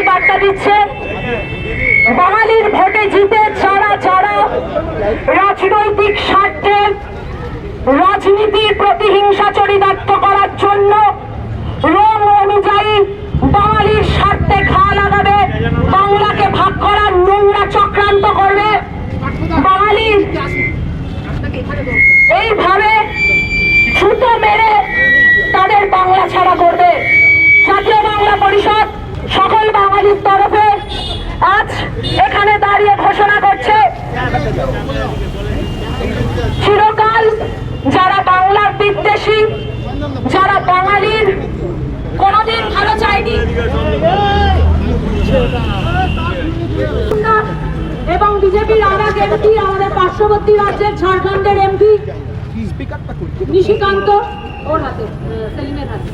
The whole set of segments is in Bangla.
এটাই বার্তা দিচ্ছে, বাঙালির ভোটে জিতে যারা যারা রাজনৈতিক স্বার্থে রাজনীতির প্রতিহিংসা চরিতার্থ করার জন্য রং অনুযায়ী বাঙালির স্বার্থে ঘা লাগাবে বাংলাকে ভাগ করার নোংরা চক্রান্ত করবে। বাঙালির এইভাবে ছুতো মেরে তাদের বাংলা ছাড়া করবে। জাতীয় বাংলা পরিষদ সকল বাঙালির তরফে আজ এখানে দাঁড়িয়ে ঘোষণা করছে। চিরকাল যারা বাংলার বিদ্বেষী, যারা বাঙালির, কোনোদিন ভালো চায়নি। এবং বিজেপির আর এমপি, আমাদের পার্শ্ববর্তী রাজ্যের ঝাড়খণ্ডের এমপি নিশিকান্ত ওর হাতে সেলিমের হাতে।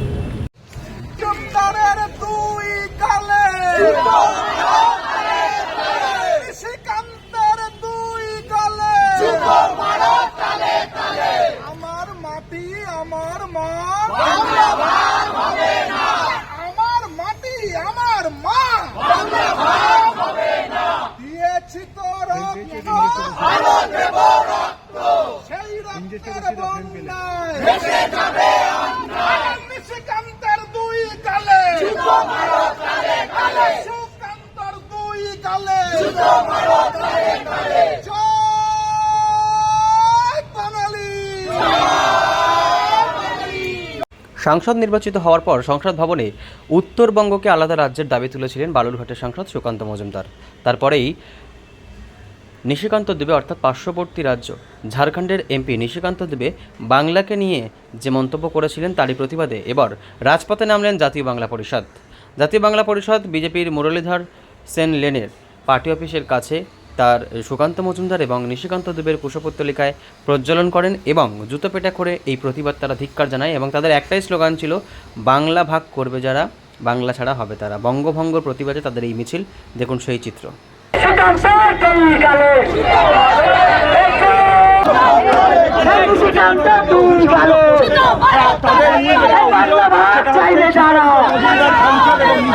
সাংসদ নির্বাচিত হওয়ার পর সংসদ ভবনে উত্তরবঙ্গকে আলাদা রাজ্যের দাবি তুলেছিলেন বালুরঘাটের সাংসদ সুকান্ত মজুমদার। তারপরেই নিশিকান্ত দেবে, অর্থাৎ পার্শ্ববর্তী রাজ্য, ঝাড়খণ্ডের এমপি নিশিকান্ত দেবে বাংলাকে নিয়ে যে মন্তব্য করেছিলেন তারই প্রতিবাদে এবার রাজপথে নামলেন জাতীয় বাংলা পরিষদ। জাতীয় বাংলা পরিষদ বিজেপির মুরলীধর সেন লেনের পার্টি অফিসের কাছে তার সুকান্ত মজুমদার এবং নিশিকান্ত দেবের কুশপুত্তলিকায় প্রজ্বলন করেন এবং জুতো পেটা করে এই প্রতিবাদ তারা ধিক্কার জানায় এবং তাদের একটাই স্লোগান ছিল, বাংলা ভাগ করবে যারা, বাংলা ছাড়া হবে তারা। বঙ্গভঙ্গর প্রতিবাদে তাদের এই মিছিল, দেখুন সেই চিত্র।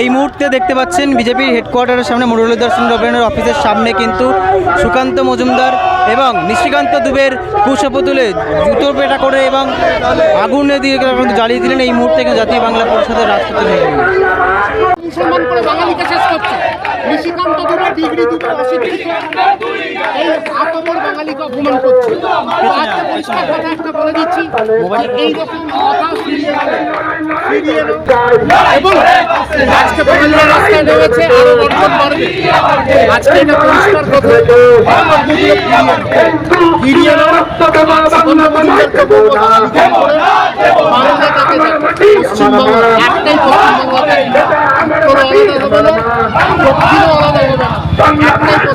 এই মুহূর্তে দেখতে পাচ্ছেন বিজেপির হেডকোয়ার্টারের সামনে মুরলীধর দর্শন রবেনের অফিসের সামনে কিন্তু সুকান্ত মজুমদার এবং নিশিকান্ত দুবের কুশপ তুলে জুতো পেটা করে এবং আগুনে দিয়ে জ্বালিয়ে দিলেন। এই মুহূর্তে জাতীয় বাংলা পরিষদের রাজপথে মুসলমান করে বাঙালিকে শেষ করছে। নিশিকান্ত ডিগ্রি দুটো অশিক্ষিত এই আতমর বাঙালিকে অপমান করছে। আজকে পরিষ্কার কথা একটা বলে দিচ্ছি। এইরকম কথা ফিরিয়ে ফিরিয়ে এবং আজকে বাঙালিরা রাস্তায় নেমেছে আরও বর্জন বাড়বে আজকে এটা পরিষ্কার কথা। ফিরিয়ে পশ্চিমবঙ্গ একটাই পশ্চিমবঙ্গ উত্তর আলাদা না। দক্ষিণও আলাদা হবে না একটাই পশ্চিমবঙ্গ থাকবে এটা স্পষ্ট বার্তা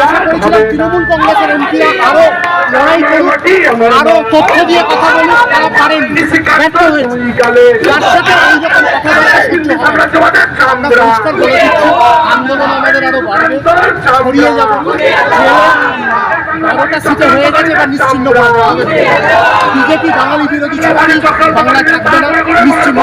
করেছিলাম তৃণমূল কংগ্রেসের এমপিরা আরও লড়াই করুক আরও তথ্য দিয়ে কথা বলুক তারা পারেন। ব্যর্থ হয়েছে। যার সাথে এইরকম কথাবার্তা শুনতে আমরা পরিষ্কার বলে দিচ্ছি। আন্দোলন আমাদের আরও বাড়বে। ছড়িয়ে যাবে। বারোটা সিটে হয়ে গেছে বা নিশ্চিন্ন বিজেপি বাঙালি বিরোধী বাংলা থাকবে না নিশ্চিন্ন।